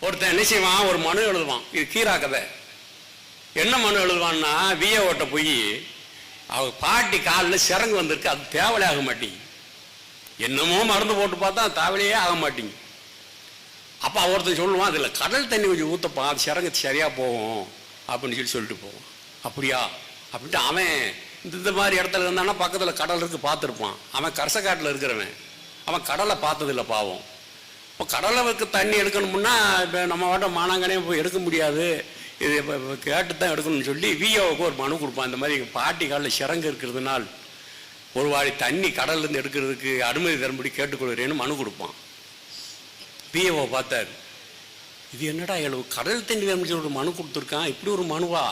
ஒருத்தன் என்ன செய்வான்? ஒரு மனு எழுதுவான். இது கீரா கதை. என்ன மனு எழுதுவான்னா விஏஓட்ட போய் அவங்க பாட்டி காலில் சிறங்கு வந்திருக்கு. அது தேவலே ஆக மாட்டேங்குது. என்னமோ மருந்து போட்டு பார்த்தா தேவலையே ஆக மாட்டேங்குது. அப்போ ஒருத்தன் சொல்லுவான் அதில் கடல் தண்ணி கொஞ்சம் ஊற்றப்பா அது சிறங்கு சரியாக போகும். அப்படின்னு சொல்லி சொல்லிட்டு போவான். அப்படியா? அப்படின்ட்டு அவன் இந்த இந்த மாதிரி இடத்துல இருந்தானா பக்கத்தில் கடல் இருக்கு பார்த்துருப்பான். அவன் கரசக்காட்டில் இருக்கிறவன். அவன் கடலை பார்த்ததில்ல பாவம். இப்போ கடலவுக்கு தண்ணி எடுக்கணும்னா இப்போ நம்ம வாட்ட மானாங்கனே போய் எடுக்க முடியாது. இது இப்போ கேட்டு தான் எடுக்கணும்னு சொல்லி விஓவுக்கு ஒரு மனு கொடுப்பான் இந்த மாதிரி எங்கள் பாட்டி காலில் சிறங்கு இருக்கிறதுனால் ஒரு வாடி தண்ணி கடல்லேருந்து எடுக்கிறதுக்கு அனுமதி தரும்படி கேட்டுக்கொள்கிறேன்னு மனு கொடுப்பான். பிஏஓ பார்த்தார். இது என்னடா எழுவு கடல் தண்ணி வேணும்னு ஒரு மனு கொடுத்துருக்கான். இப்படி ஒரு மனுவா?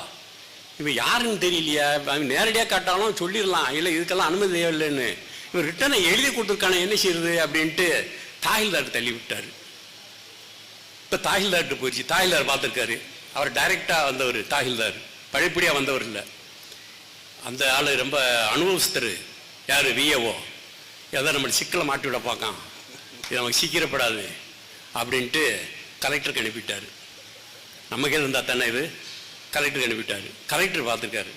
இவன் யாருன்னு தெரியலையா. அவன் நேரடியாக கட்டாலும் சொல்லிடலாம். இல்லை இதுக்கெல்லாம் அனுமதி தேவையில்லைன்னு. இவன் ரிட்டனை எழுதி கொடுத்துருக்கானே என்ன செய்யுது அப்படின்ட்டு தாகில்தார் தள்ளி விட்டார் இப்போ தாகில்தார்கிட்ட போயிடுச்சு தாகில்தார் பார்த்துருக்காரு அவர் டைரெக்டாக வந்தவர் தாகில்தார் பழைப்படியாக வந்தவர் இல்லை. அந்த ஆள் ரொம்ப அனுபவஸ்தர். யார்? விஏஓ ஏதோ நம்ம சிக்கலை மாட்டி விட பார்க்கான். இது நமக்கு சீக்கிரப்படாது அப்படின்ட்டு கலெக்டருக்கு அனுப்பிட்டார். நமக்கே இருந்தால் தானே இது? கலெக்டருக்கு அனுப்பிட்டார். கலெக்டர் பார்த்துருக்காரு.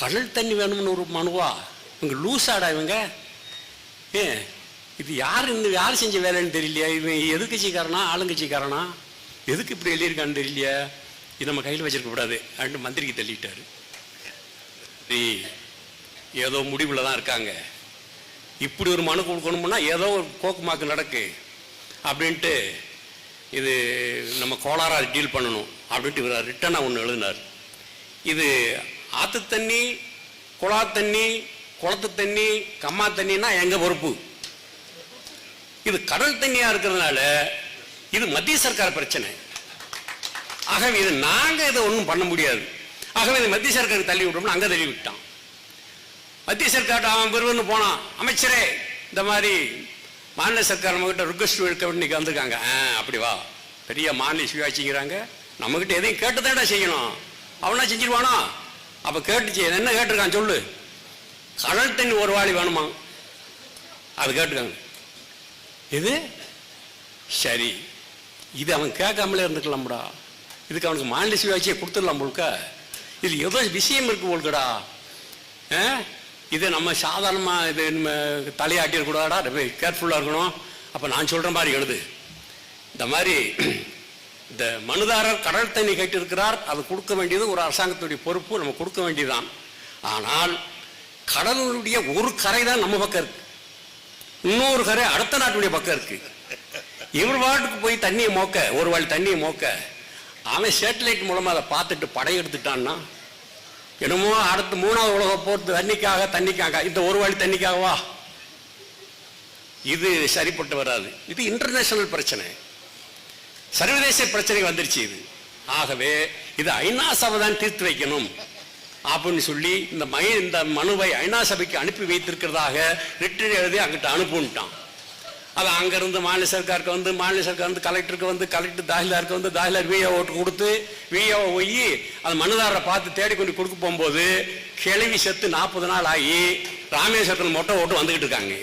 கடல் தண்ணி வேணும்னு ஒரு மனுவா? இவங்க லூசாடா இவங்க? ஏ இது யார் இந்த யார் செஞ்ச வேலைன்னு தெரியலையா? இவன் எதிர்கட்சிக்காரனா ஆளுங்கட்சிக்காரனா? எதுக்கு இப்படி எழுதியிருக்கான்னு தெரியலையா? இது நம்ம கையில் வச்சிருக்க கூடாது அப்படின்னு மந்திரிக்கு தள்ளிட்டாரு. நீ ஏதோ முடிவில் தான் இருக்காங்க. இப்படி ஒரு மனு கொடுக்கணும்னா ஏதோ ஒரு கோக்குமாக்கு நடக்கு. அப்படின்ட்டு இது நம்ம கோளாறாக டீல் பண்ணணும் அப்படின்ட்டு இவர் ரிட்டனாக ஒன்று எழுதினார். இது ஆற்று தண்ணி குழா தண்ணி குளத்து தண்ணி கம்மா தண்ணின்னா எங்கள் பொறுப்பு? இது கடல் தண்ணியா இருக்கிறதுனால இது மத்திய சர்க்கார் பிரச்சனை. ஆகவே இது நாங்க இதை ஒன்றும் பண்ண முடியாது. ஆகவே இது மத்திய சர்க்காருக்கு தள்ளி விட்டோம்னு அங்க தள்ளி விட்டான். மத்திய சர்க்கார்ட்ட அவன் பெருவன்னு போனான். அமைச்சரே இந்த மாதிரி மாநில சர்க்கார் நம்மகிட்ட ரிக்வஸ்ட் எடுக்க இன்னைக்கு வந்திருக்காங்க. ஆ அப்படி வா. பெரிய மாநில சுயாட்சிங்கிறாங்க நம்மகிட்ட எதையும் கேட்டு தானே செய்யணும். அவனா செஞ்சிருவானா? அப்ப செய்ய என்ன கேட்டிருக்கான் சொல்லு. கடல் தண்ணி ஒரு வாளி வேணுமா? அது கேட்டுக்காங்க இது? சரி. இது அவன் கேட்காமலே இருந்துக்கலாம்டா. இதுக்கு அவனுக்கு மாநில சுயாட்சியை கொடுத்துடலாம் போல்க. இது ஏதோ விஷயம் இருக்கு போல்கடா. ஆ? இது நம்ம சாதாரணமாக இது நம்ம தலையாட்டிடக்கூடாடா ரொம்ப கேர்ஃபுல்லாக இருக்கணும். அப்போ நான் சொல்கிற மாதிரி எழுது. இந்த மாதிரி இந்த மனுதாரர் கடல் தண்ணி கேட்டிருக்கிறார். அது கொடுக்க வேண்டியது ஒரு அரசாங்கத்துடைய பொறுப்பு. நம்ம கொடுக்க வேண்டியதுதான். ஆனால் கடலுடைய ஒரு கரை தான் நம்ம பக்கம் இருக்குது இன்னொரு கரை அடுத்த நாட்டுடைய பக்கம் இருக்கு. இவர் வாட்டுக்கு போய் தண்ணியை மோக்க ஒரு வாழி தண்ணியை மோக்க அவன் சேட்டலைட் மூலமா அதை பார்த்துட்டு படையெடுத்துட்டான்னா என்னமோ அடுத்து மூணாவது உலக போட்டு தண்ணிக்காக தண்ணிக்காக இந்த ஒரு வாழி தண்ணிக்காகவா இது சரிப்பட்டு வராது. இது இன்டர்நேஷனல் பிரச்சனை. சர்வதேச பிரச்சனை வந்துருச்சு இது. ஆகவே இது ஐநா சபை தான் தீர்த்து வைக்கணும். அப்படின்னு சொல்லி இந்த மை இந்த மனுவை ஐநா சபைக்கு அனுப்பி வைத்திருக்கிறதாக ரிட்டர் எழுதி அங்கிட்ட அனுப்புன்ட்டான். அது அங்கேருந்து மாநில சர்க்காருக்கு வந்து மாநில சர்க்கார் வந்து கலெக்டருக்கு வந்து கலெக்டர் தாசில்தாருக்கு வந்து தாசில்தார் விஏ ஓட்டு கொடுத்து விஏஓ போய் அந்த மனுதாரரை பார்த்து தேடி கொண்டு கொடுக்க போகும்போது கிளவி செத்து நாற்பது நாள் ஆகி ராமேஸ்வரத்தில் மொட்டை ஓட்டு வந்துக்கிட்டு இருக்காங்க.